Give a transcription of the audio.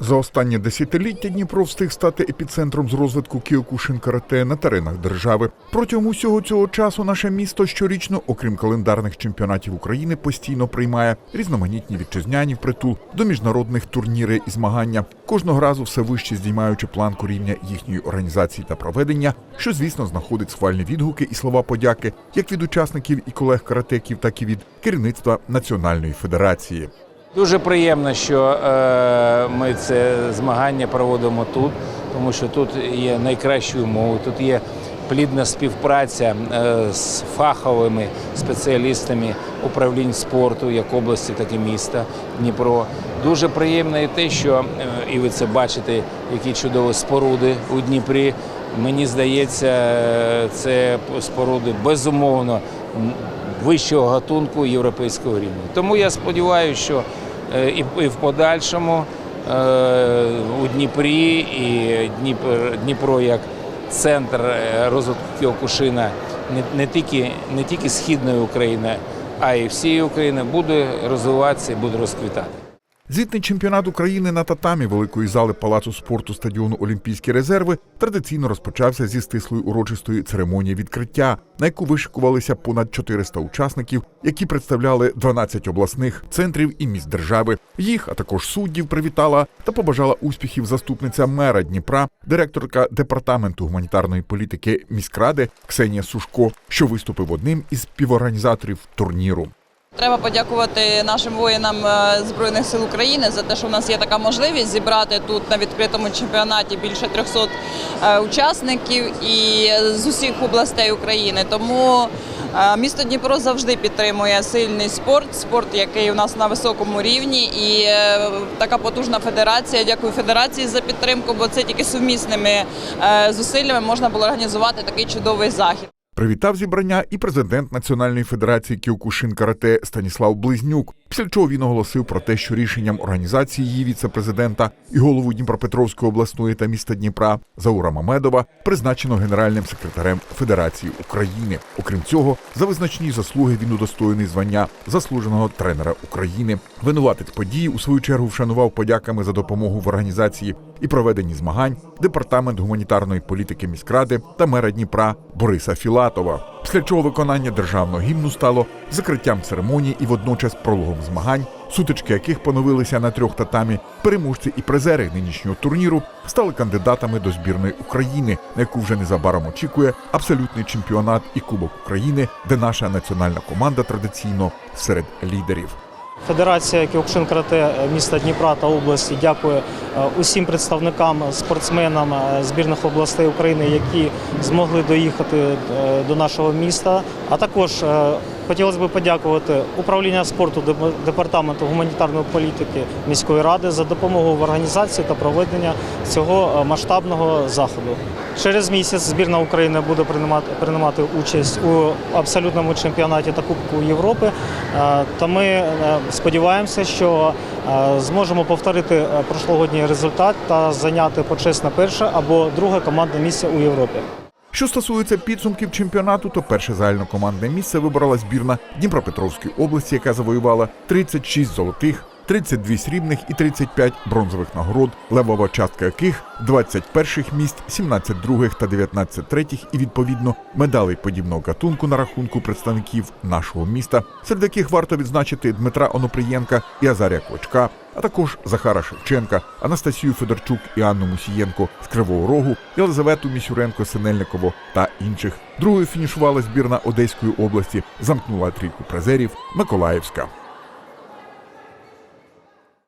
За останнє десятиліття Дніпро встиг стати епіцентром з розвитку кіокушин карате на теренах держави. Протягом усього цього часу наше місто щорічно, окрім календарних чемпіонатів України, постійно приймає різноманітні вітчизняні впритул до міжнародних турніри і змагання, кожного разу все вище здіймаючи планку рівня їхньої організації та проведення, що звісно знаходить схвальні відгуки і слова подяки як від учасників і колег каратеків, так і від керівництва національної федерації. Дуже приємно, що е, ми це змагання проводимо тут, тому що тут є найкращі умови, тут є плідна співпраця е, з фаховими спеціалістами управлінь спорту, як області, так і міста Дніпро. Дуже приємно і те, що е, і ви це бачите, які чудові споруди у Дніпрі. Мені здається, це споруди безумовно вищого гатунку європейського рівня. Тому я сподіваюся, що е, і, в подальшому е, у Дніпрі і Дніпро, як центр е, розвитку Кіокушина не, тільки, не тільки східної України, а й всієї України буде розвиватися і буде розквітати. Звітний чемпіонат України на татамі великої зали палацу спорту стадіону Олімпійські резерви традиційно розпочався зі стислої урочистої церемонії відкриття, на яку вишикувалися понад 400 учасників, які представляли 12 обласних центрів і міст держави. Їх, а також суддів, привітала та побажала успіхів заступниця мера Дніпра, директорка департаменту гуманітарної політики міськради Ксенія Сушко, що виступив одним із співорганізаторів турніру. Треба подякувати нашим воїнам е, Збройних сил України за те, що в нас є така можливість зібрати тут на відкритому чемпіонаті більше 300 е, учасників і з усіх областей України. Тому е, місто Дніпро завжди підтримує сильний спорт, спорт, який у нас на високому рівні, і така потужна федерація. Дякую федерації за підтримку, бо це тільки сумісними зусиллями можна було організувати такий чудовий захід. Привітав зібрання і президент Національної федерації Кіокушин Карате Станіслав Близнюк. Після чого він оголосив про те, що рішенням організації її віце-президента і голову Дніпропетровської обласної та міста Дніпра Заура Мамедова призначено генеральним секретарем Федерації України. Окрім цього, за визначні заслуги він удостоєний звання заслуженого тренера України. Винуватець події у свою чергу вшанував подяками за допомогу в організації і проведенні змагань департамент гуманітарної політики міськради та мера Дніпра Бориса Філатова. Після чого виконання державного гімну стало закриттям церемонії і водночас прологом змагань, сутички яких поновилися на трьох татамі. Переможці і призери нинішнього турніру стали кандидатами до збірної України, на яку вже незабаром очікує абсолютний чемпіонат і Кубок України, де наша національна команда традиційно серед лідерів. Федерація Кіокшин Карате міста Дніпра та області дякує е, усім представникам, спортсменам е, збірних областей України, які змогли доїхати е, до нашого міста. А також е, хотілося б подякувати управління спорту департаменту гуманітарної політики міської ради за допомогу в організації та проведення цього е, масштабного заходу. Через місяць збірна України буде приймати, участь у абсолютному чемпіонаті та Кубку Європи. Е, Та ми е, сподіваємося, що зможемо повторити прошлогодній результат та зайняти почесне перше або друге командне місце у Європі. Що стосується підсумків чемпіонату, то перше загальнокомандне місце вибрала збірна Дніпропетровської області, яка завоювала 36 золотих, 32 срібних і 35 бронзових нагород, левова частка яких 20 перших місць, 17 других та 19 третіх, і відповідно медалей подібного гатунку на рахунку представників нашого міста, серед яких варто відзначити Дмитра Оноприєнка і Азарія Клочка, а також Захара Шевченка, Анастасію Федорчук і Анну Мусієнко з Кривого Рогу, Єлизавету Місюренко Синельниково та інших. Другою фінішувала збірна Одеської області, замкнула трійку призерів Миколаївська.